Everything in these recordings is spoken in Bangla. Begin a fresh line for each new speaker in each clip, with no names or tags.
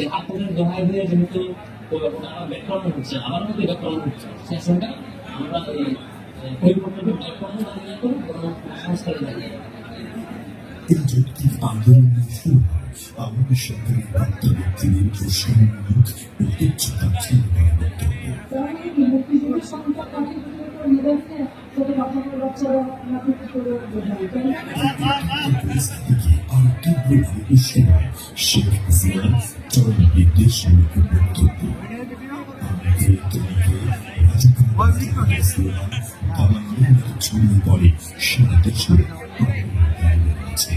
যে
আপনাদের দোহাই দিয়ে যেহেতু ওনারা ব্যাক করানো হচ্ছে আমার মধ্যে ব্যাক করানো হচ্ছে। সেই আশঙ্কা আমরা এই আহ, পরিবর্তনকে দাঁড়িয়ে করে কোনো সংস্কারে দাঁড়িয়ে
আন্দোলনের শুরু আমাদের সরকারের বার্তা ব্যক্তিদের ও সমন্বয়ক ও উচ্চতান্ত্রিক বক্তব্য
তাহলে মুক্তিযুদ্ধের সংখ্যা কতটুকু মিলেছে সেটা বাচ্চাদের বাচ্চারা নাকি কি করে বোঝাবে তাই না?
পরিস্থিতিকে আরও তীব্রভাবে উষ্ণ হয় শেখ হাসিনার চরম বিদ্বেষমূলক বক্তব্য আমাদের তৈরিকে রাজকারী মতো ছড়িয়ে পড়ে সারা দেশে আন্দোলনের কাছে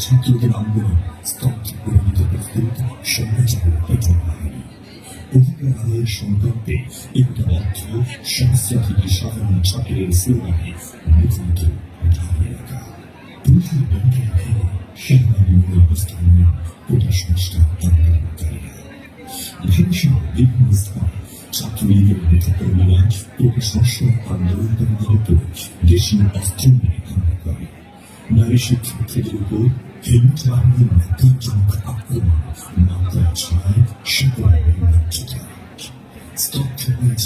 ছাত্রদের আন্দোলন স্তব্ধ করে দিতে প্রস্তুত স্বৈরাচারের পেছন বাহিনী অধিকার আদায়ের সংকল্পে একটা অর্থ সহস্রাধিক সাধারণ ছাত্রের স্লোগানে দাঁড়িয়ে রাখা পুলিশের দণ্ডের সেনাবাহিনীর অবস্থান কোটা সংস্কার আন্দোলনকারীরা ঢাকাসহ বিভিন্ন স্থানে ছাত্রলীগের কোটা আন্দোলনকারীদের উপর দেশীয় অস্ত্র নিয়ে হামলা করে নারী শিক্ষার্থীদের উপর বাহিনীর ন্যাক্কারজনক আক্রমণ মাত্রায় ছড়ায় সকল নির্লজ্জতা স্তব্ধ হয়ে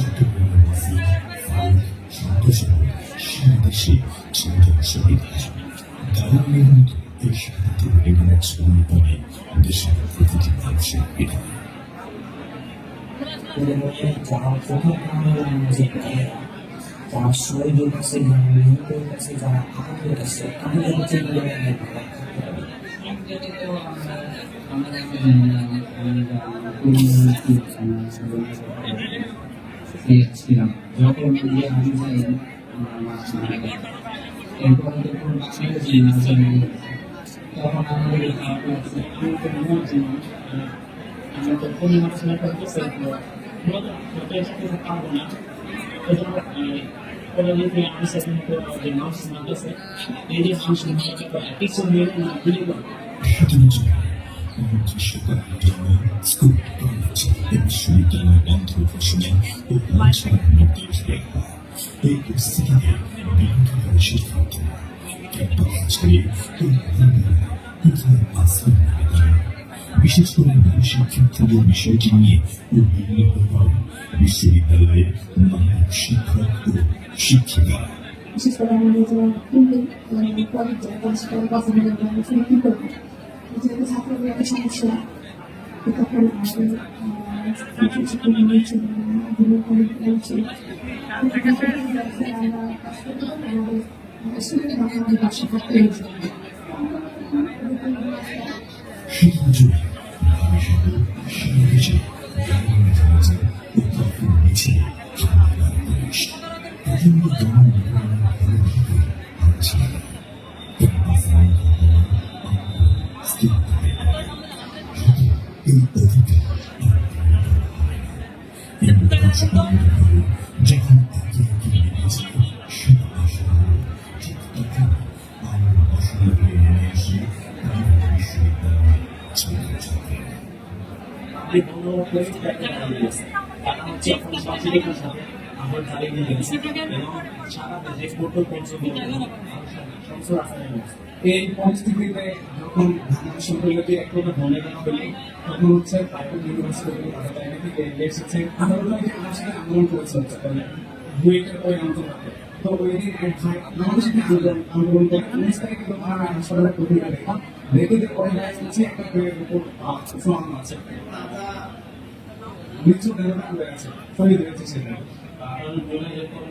চট্টগ্রামের বাসী ফারুক সন্তোষের সারা দেশে শহীদ হয় দারুণের মতো এই শাহাদাতের বেদনা ছড়িয়ে পড়ে দেশের প্রতিটি মানুষের হৃদয়ে
যারা প্রথম আন্দোলন যে যারা শহীদের কাছে যারা নিহতের কাছে যারা আহতের কাছে আমাদের কাছে এগুলো অনেক ভালো থাকতে হবে। ছিলাম যখন যে আমি যাই আমার এরপর যখন বাসায় যে নাচে তখন আমাদের খারাপ লাগছে আমি তো মনে হচ্ছে আমরা তো ফোনে আমার ছেলে করতেছে মূলত যত পারব না কলেজে যে আমি সেখানে যে মানুষ মানতেছে এই যে মানুষ মানতেছে কিছু নিয়ে না
বিশ্ববিদ্যালয় বিশেষ করে নারী শিক্ষার্থীদের বিষয়টি নিয়ে উদ্বিগ্ন হয়ে পড়েন বিশ্ববিদ্যালয়ের নানান শিক্ষক ও শিক্ষিকারা
বিশেষ করে আমাদের কিন্তু মানে কলেজ তারা সেটা কথা বলে কি করবে যেহেতু ছাত্র একটা সমস্যা তখন আমাদের কিছু করে বিভিন্ন করে বলছে আমাদের বাসা থাকতে হয়েছে
শিল্পজুড়ে
সরাসরি সাথে আমার ধারে নিয়ে গেছে এবং সারা দেশে।
এই পরিস্থিতিতে যখন সম্পর্কে একটু মনে ইউনিভার্সিটি থেকে এসেছে আন্দোলন আমার সাথে আন্দোলন করেছে হচ্ছে বুয়েটের ওই আন্দোলনে তো ওই দিন এক ভাই আমাদের সাথে আন্দোলন আন্দোলন করে উনিশ তারিখে তো আমার হাসপাতালে ওই দেহটা পড়ে আছে। শহীদ হয়েছে সেটা
কারণ বলে যখন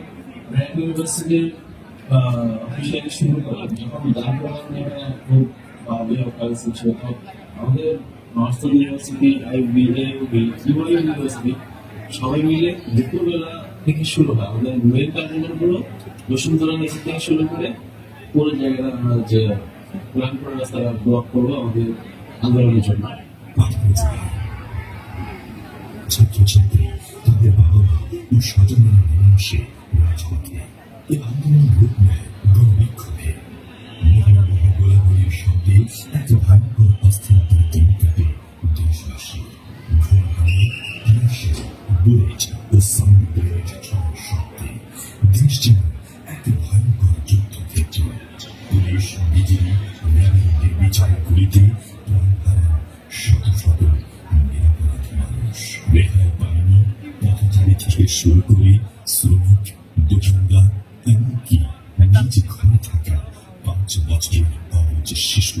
ব্র্যান্ড ইউনিভার্সিটির অফিসিয়ালি শুরু করলাম। যখন আমাদের north university IB EUB Tripura university, সবাই মিলে দুপুরবেলা থেকে শুরু হয়। আমাদের মেন কার্যক্রমগুলো বসুন্ধরা নিচে থেকে শুরু করে পুরো জায়গাটা আমরা যে করে রাস্তা ব্লক করব আমাদের আন্দোলনের জন্য।
ছাত্রছাত্রী, তাদের বাবা আন্দোলন রূপ নেয় শব্দে ভয়ঙ্কর অস্থিরতার বুলেট ও সাউন্ড গ্রেনেড শব্দে দেশ যেন এক ভয়ঙ্কর মানুষ রেহাই পায়নি পথচারী থেকে শুরু করে শ্রমিক দোকানদার এমনকি নিজ ঘরে থাকা পাঁচ বছরের অবুজ শিশু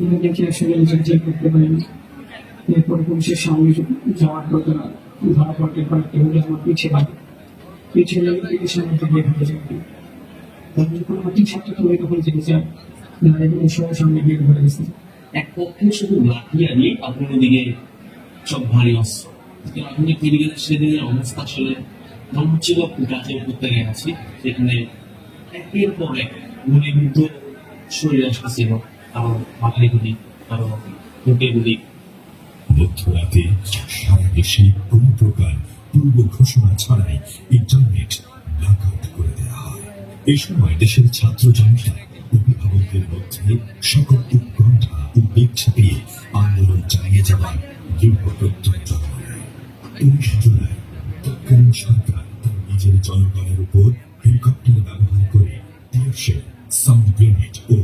কিন্তু দেখে আসলে নিজের যে করতে পারিনি, এরপর পুলিশের সামনে যাওয়ার তারা ধরা পড়তে পারে এবং আমার পিছিয়ে লাগে পিছিয়ে লাগে পুলিশের মধ্যে বের হয়ে এগুলো সবার সামনে বের গেছে
শুধু অপর দিকে সব অস্ত্র। অবস্থা আসলে আছি। সেখানে একের পর এক গুলি কিন্তু শরীরে আসতেছিল কারও মাথায় গুলি কারও বুকে গুলি
মধ্যরাতে সারা দেশে কোন প্রকার পূর্ব ঘোষণা ছাড়াই ইন্টারনেট ব্ল্যাক আউট করে দেওয়া হয়। এই সময় দেশের ছাত্র জনতা, অভিভাবকদের মধ্যে সকল উৎকণ্ঠা উদ্বেগ ছাপিয়ে আন্দোলন চালিয়ে যাওয়ার দৃঢ় প্রত্যয় উনিশ জুলাই, তৎকালীন সরকার তার নিজের জনগণের উপর হেলিকপ্টার ব্যবহার করে টিয়ারশে সাউন্ড গ্রেনেড ও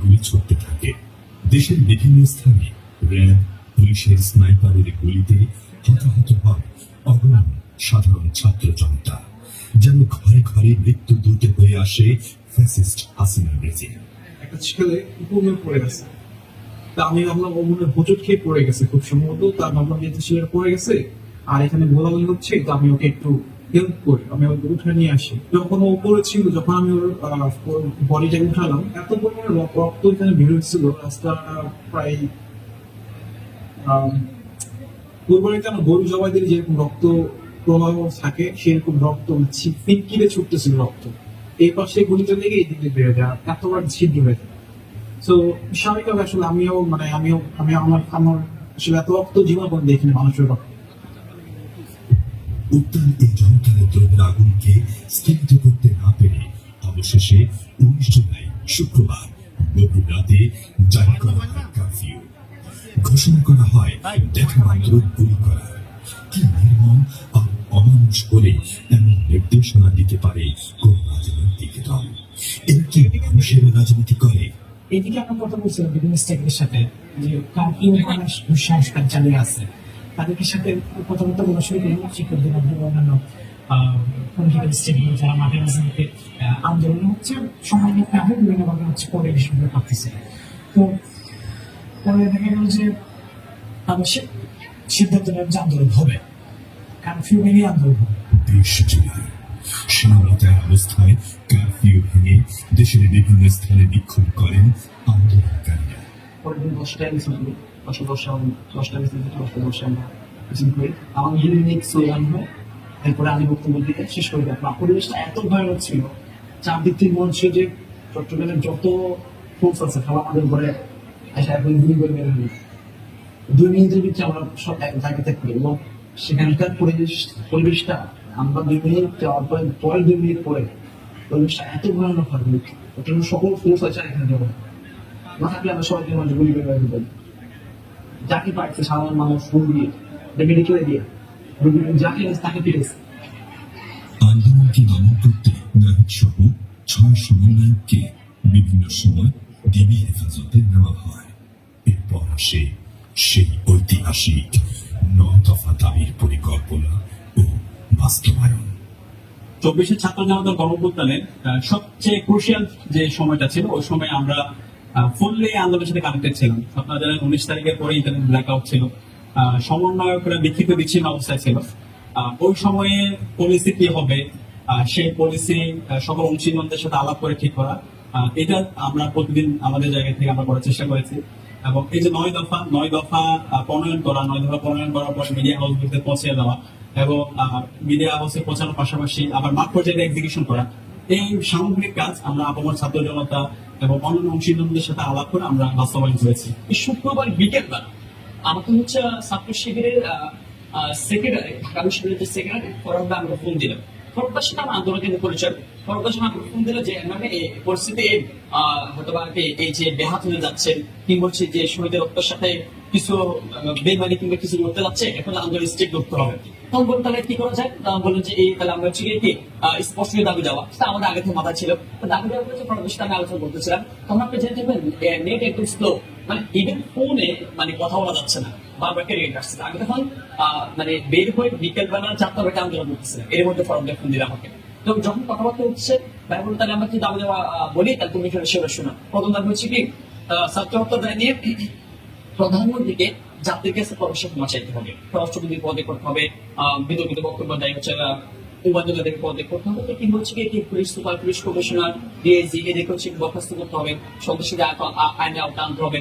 গুলি ছুটতে থাকে। দেশের বিভিন্ন স্থানে র্যাব, পুলিশের স্নাইপারের গুলিতে হতাহত হয় অগণন সাধারণ ছাত্র জনতা যেন ঘরে ঘরে মৃত্যু দূত হয়ে আসে ফ্যাসিস্ট হাসিনা রেজিম
একটা ছেলে উপরে পড়ে গেছে। তা আমি ভাবলাম, ও মনে হোঁচট খেয়ে পড়ে গেছে। খুব সম্ভবত তার ভাবলাম যেহেতু ছেলেটা পড়ে গেছে। আর এখানে গোলাগুলি হচ্ছে, তো আমি ওকে একটু হেল্প আমি উঠে নিয়ে আসি। যখন ও উপরে ছিল যখন আমি ওর উঠালাম, এত পরিমাণে রক্ত এখানে রাস্তা প্রায় কেন? গরু জবাই দিলে যেরকম রক্ত প্রবাহ থাকে, সেরকম রক্ত ফিনকিরে ছুটতেছিল রক্ত। এই পাশে গুলিতে লেগে এই দিকে বেড়ে যায় এতবার ছিদ্র হয়ে যায়। তো স্বাভাবিকভাবে আসলে আমিও মানে আমিও, আমি আমার আমার আসলে এত রক্ত জীবন দেখিনি মানুষের রক্ত।
উত্তাল দ্রব্যের আগুনকে স্থগিত করতে না পেরে অবশেষে উনিশ জুলাই, শুক্রবার, গভীর রাতে জারি করা হয় কারফিউ। ঘোষণা করা হয়, দেখা মাত্র গুলি করা। কি নির্মম আর অমানুষ করে এমন নির্দেশনা দিতে পারে কোন রাজনৈতিক দল? এর কি মানুষের রাজনীতি করে?
এদিকে আমরা কথা বলছিলাম, বিভিন্ন সাথে যে সংস্কার চালিয়ে আছে। তাদেরকে সাথে মধ্যে অন্যান্য পলিটিক্যাল স্টেটগুলো যারা মাঠে আহ, আন্দোলন হচ্ছে সময় নিতে হবে বিভিন্নভাবে হচ্ছে পরে বিষয়গুলো ভাবতেছে তো পরে দেখা গেল যে আমরা সি- সিদ্ধান্ত নিলাম যে আন্দোলন হবে কারফিউ ভেঙে আন্দোলন হবে
সীমাবতার অবস্থায় কারফিউ ভেঙে দেশের বিভিন্ন স্থানে বিক্ষোভ করেন আন্দোলনকারীরা
পরের দিন দশটায় মিছিল দশটা দশটা দশটা মিছিল দশটা দশটা আমরা মিছিল আমার হয় এরপরে আমি বক্তব্য শেষ করে দেখলাম পরিবেশটা এত ভয়ানক ছিল, চারদিক থেকে মনে হচ্ছে যে চট্টগ্রামের যত ফোর্স আছে সব আমাদের উপরে এসে এখন গুলি করে মেরে ফেলি দুই মিনিটের ভিতরে আমরা সব এক জায়গা ত্যাগ করি এবং সেখানকার পরিবেশ, পরিবেশটা আমরা দুই মিনিট যাওয়ার পরে, পরের দুই মিনিট পরে পরিবেশটা এত ভয়ানক হয় ওটা সকল ফোর্স আছে এখানে যাব না থাকলে আমরা সবাইকে মানুষ গুলি করে মেরে যাকে পারছে সাধারণ মানুষ ফুল দিয়ে মেডিকেলে দিয়ে যাকে তাকে ফিরেছে
আন্দোলনকে দমন করতে নাহিদ সহ ছয় সমন্বয়ককে বিভিন্ন সময় ডিবি হেফাজতে নেওয়া হয়। এরপর আসে সেই ঐতিহাসিক নয় দফা দাবির পরিকল্পনা ও বাস্তবায়ন।
চব্বিশে ছাত্র জনতার গণঅভ্যুত্থানের সবচেয়ে ক্রুশিয়াল যে সময়টা ছিল ওই সময় আমরা ফুললি আন্দোলনের সাথে কানেক্টেড ছিলাম। আপনারা জানেন উনিশ তারিখের পরে ইন্টারনেট ব্ল্যাক আউট ছিল। সমন্বয়করা বিক্ষিপ্ত বিচ্ছিন্ন অবস্থায় ছিল। ওই সময়ে পলিসি কি হবে? সেই পলিসি সকল অংশীদারদের সাথে আলাপ করে ঠিক করা। এটা আমরা প্রতিদিন আমাদের জায়গা থেকে আমরা করার চেষ্টা করেছি। এবং এই যে নয় দফা নয় দফা প্রণয়ন করা, নয় দফা প্রণয়ন করার পর মিডিয়া হাউসগুলিতে পৌঁছে দেওয়া এবং মিডিয়া হাউসে পৌঁছানোর পাশাপাশি আবার মাঠ পর্যায়ে এক্সিকিউশন করা। এই সামগ্রিক কাজ আমরা আপামর ছাত্র জনতা এবং অন্যান্য অংশীদারদের সাথে আলাপ করে আমরা বাস্তবায়ন করেছি।
এই শুক্রবার বিকেলবেলা আমাকে হচ্ছে ছাত্র শিবিরের সেক্রেটারি ঢাকা বিশ্ববিদ্যালয়ের সেক্রেটারি আমরা ফোন দিলাম সাথে আমার পরিচয়। আমাকে ফোন দিল যে মানে এই পরিস্থিতি হয়তো এই যে হয়ে যাচ্ছেন, কিংবা হচ্ছে যে শহীদের রক্তের সাথে কিছু বেমানি কিংবা কিছু করতে যাচ্ছে, এখন আন্দোলন করতে হবে। তখন বলুন তাহলে কি করা যায়? তখন যে, এই, তাহলে আমরা হচ্ছে কি স্পষ্ট দাবি দেওয়া। সেটা আমাদের আগে থেকে মাথা ছিল। দাবি দেওয়ার পরে আমি আলোচনা করতেছিলাম। তখন আপনি জেনে নেট একটু স্লো মানে ইভেন ফোনে মানে কথা বলা যাচ্ছে না। বারবার আসছে। তখন মানে বের হয়ে বিকেল বেলা চারটা বেলা আন্দোলন করতেছে এর মধ্যে ফোন আমাকে। তো যখন কথাবার্তা হচ্ছে ভাই তাহলে আমরা কি দাবি দেওয়া বলি? তাহলে তুমি সেটা শোনো প্রথম দাবি হচ্ছে কি দায় নিয়ে প্রধানমন্ত্রীকে জাতির কাছে পদক্ষেপ হবে। রাষ্ট্রপতি পদে করতে হবে বিতর্কিত বক্তব্য দেয় হচ্ছে আহ, উপাধ্যদের পদে করতে হবে। হচ্ছে কি পুলিশ সুপার পুলিশ কমিশনার এদেরকে হচ্ছে বরখাস্ত করতে হবে। সদস্যদের আইনে আওতা আনতে হবে।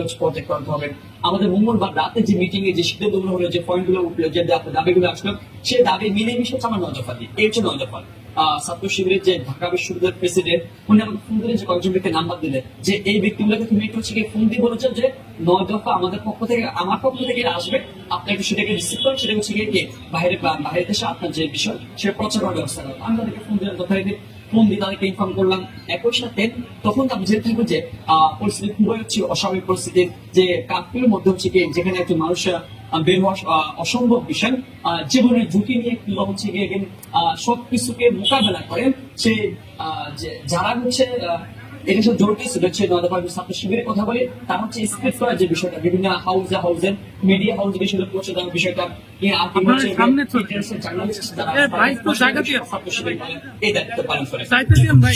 হচ্ছে পদে করতে হবে আমাদের মঙ্গলবার রাতে যে মিটিং এ যে হলো যে উঠল, যে দাবিগুলো আসলো সেই দাবি হচ্ছে আমার দিই এই হচ্ছে নয় ছাত্র শিবিরের যে ঢাকা বিশ্ববিদ্যালয়ের প্রেসিডেন্ট উনি আমাকে ফোন দিলেন যে কয়েকজন নাম্বার যে এই ব্যক্তিগুলোকে তুমি একটু হচ্ছে ফোন দিয়ে বলেছ যে নয় দফা আমাদের পক্ষ থেকে আমার পক্ষ থেকে আসবে, আপনি একটু সেটাকে রিসিভ করেন, সেটা হচ্ছে গিয়ে বাইরে বাইরে দেশে আপনার যে বিষয় সেটা প্রচার করার ব্যবস্থা করো আমি তাদেরকে ফোন দিলাম যথারীতি ফোন দিয়ে তাদেরকে ইনফর্ম করলাম একই সাথে তখন আমি জেনে থাকব যে পরিস্থিতি খুবই হচ্ছে অস্বাভাবিক পরিস্থিতি যে কাকপির মধ্যে হচ্ছে যেখানে একজন মানুষ বের হওয়া অসম্ভব বিষয়। জীবনের ঝুঁকি নিয়ে কিংবা হচ্ছে গিয়ে আহ, সবকিছুকে মোকাবেলা করে সে যারা হচ্ছে এটা সব জোর দিয়েছিল হচ্ছে পার্টি ছাত্র শিবিরের কথা বলে তার হচ্ছে স্ক্রিপ্ট করার যে বিষয়টা বিভিন্ন হাউসে হাউসে মিডিয়া হাউস বিষয়টা পৌঁছে দেওয়ার বিষয়টা
সামনে চলে। ভাই, জায়গা দিয়ে। চাইতে ভাই।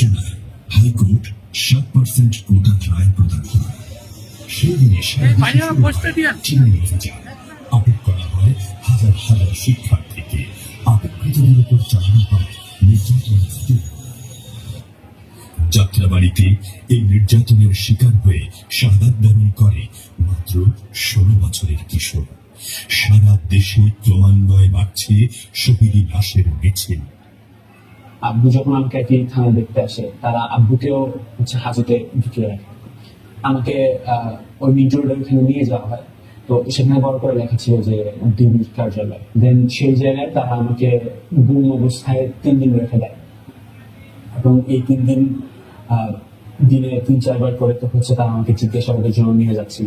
হাইকোর্ট পার্সেন্ট কোটা রায় প্রদান করে। যায় আটক করা হয় হাজার হাজার শিক্ষার্থীকে। আটককৃতদের উপর চালানো হয় নির্যাতনের যাত্রাবাড়িতে এই নির্যাতনের শিকার হয়ে শাহাদ বরণ করে মাত্র ষোলো বছরের কিশোর। সারা দেশে ক্রমান্বয়ে বাড়ছে শহীদি লাশের মিছিল
আব্বু যখন আমাকে একই থানা দেখতে আসে তারা আব্বুকেও হচ্ছে হাজতে ঢুকিয়ে রাখে। আমাকে ওই মিন্টুর ওখানে নিয়ে যাওয়া হয়। তো সেখানে বড় করে লেখা ছিল যে ডিবি কার্যালয়। দেন সেই জায়গায় তারা আমাকে গুম অবস্থায় তিন দিন রেখে দেয়। এবং এই তিন দিন আহ, দিনে তিন চারবার করে তো হচ্ছে তারা আমাকে জিজ্ঞাসাবাদের জন্য নিয়ে যাচ্ছিল।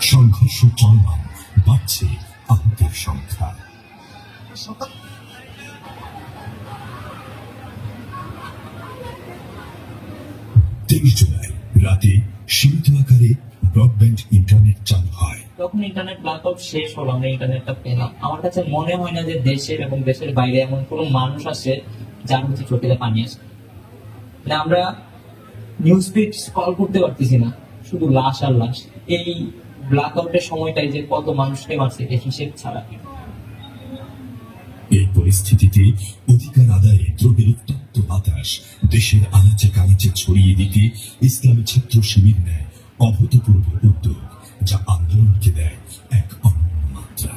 সংঘর্ষ চলমান। বাড়ছে আহতের সংখ্যা। তেইশ জুলাই রাতে সীমিত আকারে ব্রডব্যান্ড ইন্টারনেট চালু হয়।
যখন ইন্টারনেট ব্ল্যাকআউট শেষ হলো, আমরা ইন্টারনেটটা পেলাম। আমার কাছে মনে হয় না যে দেশের এবং দেশের বাইরে এমন কোনো মানুষ আছে যার মধ্যে চোখে পানি আসে মানে আমরা নিউজ ফিড কল করতে পারতেছি না, শুধু লাশ আর লাশ। এই ব্ল্যাকআউটের সময়টাই যে কত মানুষকে মারছে হিসেব ছাড়া
এই পরিস্থিতিতে অধিকার আদায়ে দ্রব্যের উত্তপ্ত বাতাস দেশের আনাচে কানাচে ছড়িয়ে দিতে ইসলামী ছাত্র শিবির নেয় অভূতপূর্ব উদ্যোগ যা আন্দোলনকে দেয় এক অনন্য মাত্রা।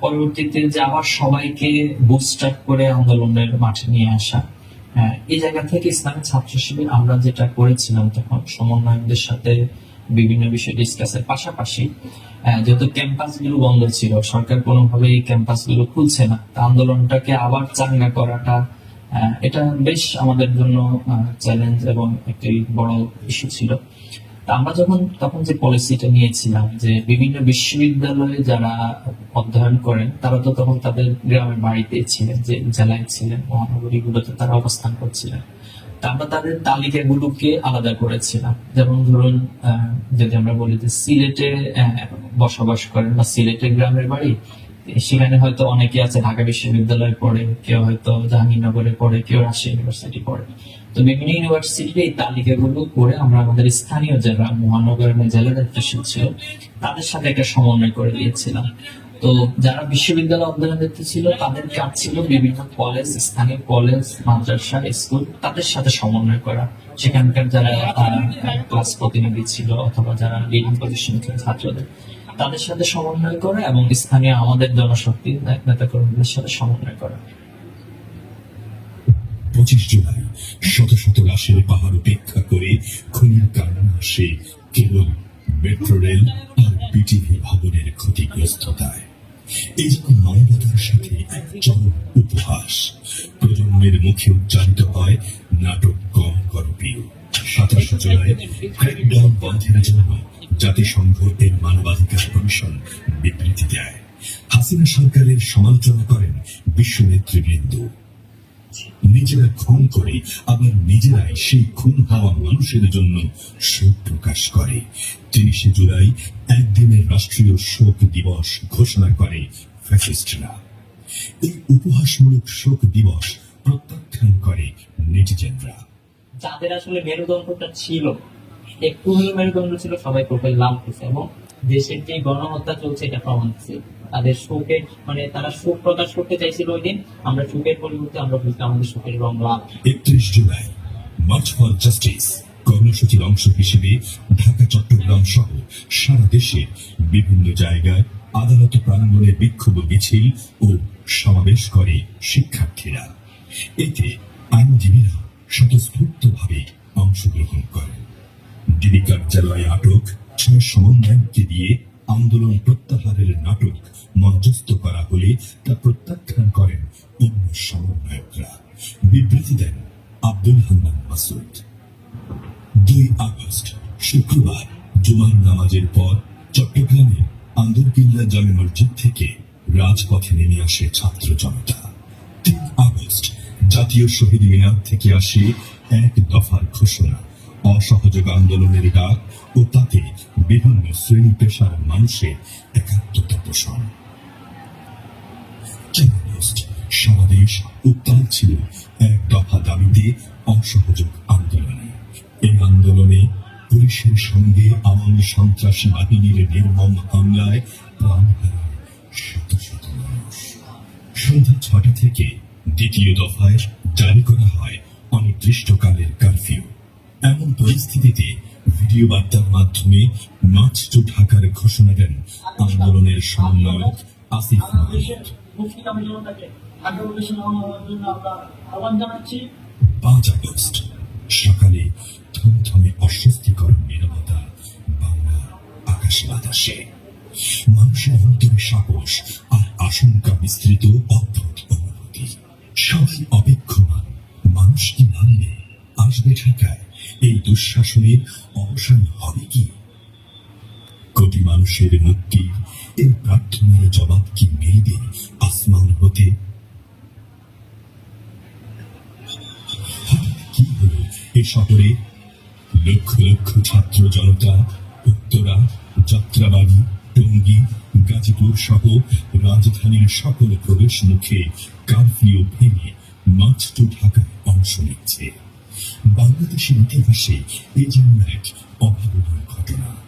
পরবর্তীতে যে আবার সবাইকে বুস্টার করে আন্দোলনের মাঠে নিয়ে আসা। হ্যাঁ, এই জায়গা থেকে ইসলামী ছাত্র শিবির আমরা যেটা করেছিলাম তখন সমন্বয়কদের সাথে বিভিন্ন বিষয় ডিসকাসের পাশাপাশি যেহেতু ক্যাম্পাসগুলো বন্ধ ছিল, সরকার কোনোভাবে এই ক্যাম্পাসগুলো খুলছে না। আন্দোলনটাকে আবার চাঙ্গা করাটা এটা বেশ আমাদের জন্য চ্যালেঞ্জ এবং একটি বড় ইস্যু ছিল। আমরা যখন, তখন যে পলিসিটা নিয়েছিলাম, যে বিভিন্ন বিশ্ববিদ্যালয়ে যারা অধ্যয়ন করেন, তারা তো তখন তাদের গ্রামের বাড়িতে ছিলেন, যে জেলায় ছিলেন, মহানগরীগুলোতে তারা অবস্থান করছিলেন। আমরা তাদের তালিকাগুলোকে আলাদা করেছিলাম। যেমন ধরুন যদি আমরা বলি যে সিলেটে বসবাস করেন বা সিলেটের গ্রামের বাড়ি, সেখানে হয়তো অনেকে আছে, ঢাকা বিশ্ববিদ্যালয়ে পড়ে, কেউ হয়তো জাহাঙ্গীরনগরে পড়ে, কেউ রাজশাহী ইউনিভার্সিটি পড়ে। তো বিভিন্ন ইউনিভার্সিটির এই তালিকাগুলো করে আমরা আমাদের স্থানীয় যারা মহানগর জেলা দায়িত্বশীল ছিল, তাদের সাথে একটা সমন্বয় করে দিয়েছিলাম। তো যারা বিশ্ববিদ্যালয় অধ্যয়নরত ছিল, তাদের কাজ ছিল বিভিন্ন কলেজ স্থানীয় কলেজ মাদ্রাসা স্কুল তাদের সাথে সমন্বয় করা। সেখানকার যারা ক্লাস প্রতিনিধি ছিল অথবা যারা লিডিং পজিশন ছিল ছাত্রদের, তাদের সাথে সমন্বয় করা এবং স্থানীয় আমাদের জনশক্তি নেতা কর্মীদের সাথে সমন্বয় করা।
পঁচিশ জুলাই, শত শত লাশের পাহাড় উপেক্ষা করে খুনির কারণ আসে কেবল মেট্রো রেল আর বিটিভি ভবনের ক্ষতিগ্রস্ততায়। যখন মানবতার সাথে চরম উপহাস। প্রজন্মের মুখে উচ্চারিত হয় নাটক কম করপ্রিয় সাতাশে জুলাই ক্র্যাকডাউন বন্ধের জন্য জাতিসংঘ এর মানবাধিকার কমিশন বিবৃতি দেয়। হাসিনা সরকারের সমালোচনা করেন বিশ্ব নেতৃবৃন্দ নিজেরা খুন করে আবার নিজেরাই সেই খুন হওয়া মানুষের জন্য শোক প্রকাশ করে। তিরিশে জুলাই, একদিনের রাষ্ট্রীয় শোক দিবস ঘোষণা করে ফ্যাসিস্টরা। এই উপহাসমূলক শোক দিবস প্রত্যাখ্যান করে নেটিজেনরা।
যাদের আসলে মেরুদণ্ডটা ছিল একটু হলেও মেরুদণ্ড ছিল সবাই প্রোফাইল লাভ করছে এবং দেশের যে গণহত্যা চলছে এটা প্রমাণ দিচ্ছে তাদের শোকের মানে তারা শোক প্রকাশ করতে চাইছিল ওই দিন আমরা শোকের পরিবর্তে আমরা বলছি আমাদের শোকের রং লাভ
একত্রিশ জুলাই মার্চ ফর জাস্টিস কর্মসূচির অংশ হিসেবে ঢাকা চট্টগ্রাম সহ সারা দেশে বিভিন্ন জায়গায় আদালত প্রাঙ্গণে বিক্ষোভ মিছিল ও সমাবেশ করে শিক্ষার্থীরা। এতে আইনজীবীরা স্বতঃস্ফূর্তভাবে অংশগ্রহণ করেন। ডিবি কার্যালয়ে আটক ছয় সমন্বয়ককে দিয়ে আন্দোলন প্রত্যাহারের নাটক মঞ্চস্থ করা হলে তা প্রত্যাখ্যান করেন অন্য সমন্বয়করা। বিবৃতি দেন আব্দুল হান্নান মাসুদ। দুই আগস্ট, শুক্রবার, জুমার নামাজের পর চট্টগ্রামে আন্দরকিল্লা জামে মসজিদ থেকে রাজপথে নেমে আসে ছাত্র জনতা। তিন আগস্ট, জাতীয় শহীদ মিনার থেকে আসে এক দফার ঘোষণা। অসহযোগ আন্দোলনের ডাক ও তাতে বিভিন্ন শ্রেণি পেশার মানুষের একাত্মতা পোষণ। সারা উত্তাল ছিল এক দফা দাবিতে অসহযোগ আন্দোলনে। এই আন্দোলনে পুলিশের সঙ্গে আওয়ামী সন্ত্রাসী বাহিনীর নির্মম হামলায় প্রাণ সন্ধ্যা ছটা থেকে দ্বিতীয় দফায় জারি করা হয় অনির্দিষ্টকালের কারফিউ। এমন পরিস্থিতিতে ভিডিও বার্তার মাধ্যমে মার্চ ঢাকার ঘোষণা দেন আন্দোলনের সমন্বয়ক আসিফ মাহমুদ। আগস্ট সকালে থমথমে অস্বস্তিকর নিরবতা বাংলা আকাশ বাতাসে। মানুষের অন্তরে সাহস আর আশঙ্কা বিস্তৃত অদ্ভুত অনুভূতি। সবাই অপেক্ষমান। মানুষ কি মানবে? আসবে ঢাকায়। এই দুঃশাসনের অবসান হবে কি? কোটি মানুষের মুক্তির এই প্রার্থনার জবাব কি মিলবে আসমান হতে? কি হলো এ শহরে লক্ষ লক্ষ ছাত্র জনতা, উত্তরা, যাত্রাবাড়ি, টঙ্গী, গাজীপুর সহ রাজধানীর সকল প্রবেশ মুখে কারফিউ ভেঙে মার্চ টু ঢাকায় অংশ নিচ্ছে। বাংলাদেশের ইতিহাসে এ যেন এক অভাবনীয় ঘটনা।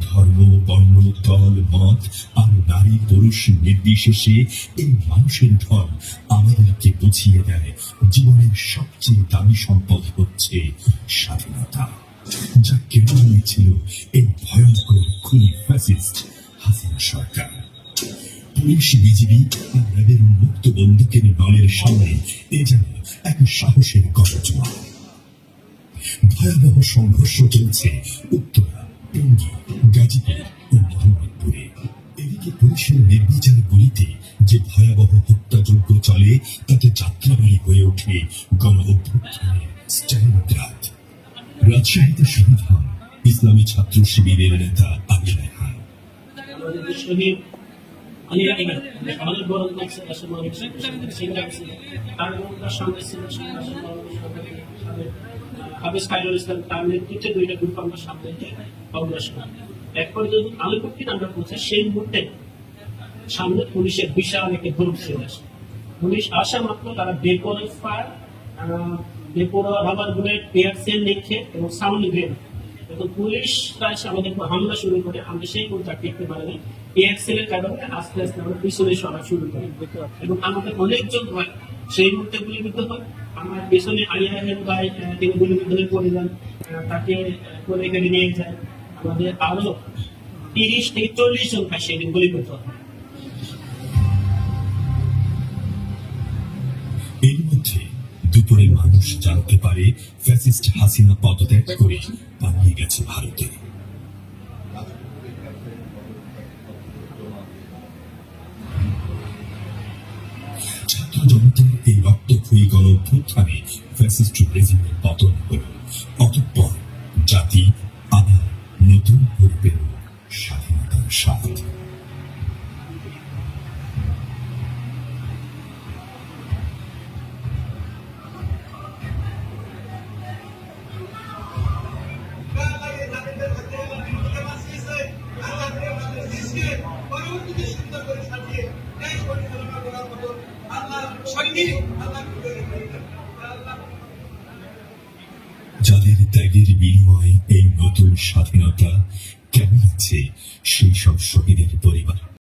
ধর্ম, বর্ণ, দল, মত আর নারী পুরুষ নির্বিশেষে এই মানুষের ঢল আমাদেরকে বুঝিয়ে দেয়। জীবনের সবচেয়ে দামি সম্পদ হচ্ছে স্বাধীনতা। যা কেড়ে নিয়েছিল এই ভয়ঙ্কর খুনি ফ্যাসিস্ট হাসিনা সরকার। পুলিশ, বিজিবি আর র্যাবের মুক্ত বন্দুকের দলের সামনে এ যেন এক সাহসের গণজোয়া ভয়াবহ সংঘর্ষ চলছে উত্তরা। যে ভয়াবহ হত্যাযজ্ঞ চলে, তাতে যাত্রাবাড়ি হয়ে ওঠে গণ অভ্যুত্থানের স্ট্যান্ডার্ড। রাজশাহীতে হন ইসলামী ছাত্র শিবিরের নেতা রেহান
আমাদের হাফিজ খাইরুল ইসলাম তার নেতৃত্বে দুইটা গ্রুপ আমরা সামনে অগ্রসর হই। এরপর যদি আলোপক্ষিত আমরা পৌঁছাই, সেই মুহূর্তে সামনে পুলিশের বিশাল একটা গ্রুপ আসে। পুলিশ আসা মাত্র তারা বেপরোয়া ফায়ার বেপরোয়া রাবার বুলেট পেয়ার সেল এবং সাউন্ড গ্রেন এবং পুলিশ প্রায় আমাদের হামলা শুরু করে। আমরা সেই মুহূর্তে টিকতে পারিনি পেয়ার কারণে আস্তে আস্তে আমরা পিছনে সরা শুরু করি। এবং আমাদের অনেকজন হয়, সেই মুহূর্তে গুলিবিদ্ধ হয়। আমার পেছনে আলিয়া রাহের ভাই তিনি গুলিবিদ্ধ পড়ে যান তাকে কোলে করে নিয়ে যায়। আমাদের আরও তিরিশ থেকে চল্লিশ জন ভাই সেদিন গুলিবিদ্ধ
এর মধ্যে দুপুরে মানুষ জানতে পারে, ফ্যাসিস্ট হাসিনা পদত্যাগ করে পালিয়ে গেছে ভারতে। জনতার এই রক্তক্ষয়ী গণ অভ্যুত্থানে ফ্যাসিস্ট রেজিমের পতন হল। অতঃপর জাতি আবার নতুন রূপের স্বাধীনতার স্বাদ। স্বাধীনতা কেমন আছে সেই সব শহীদের পরিবার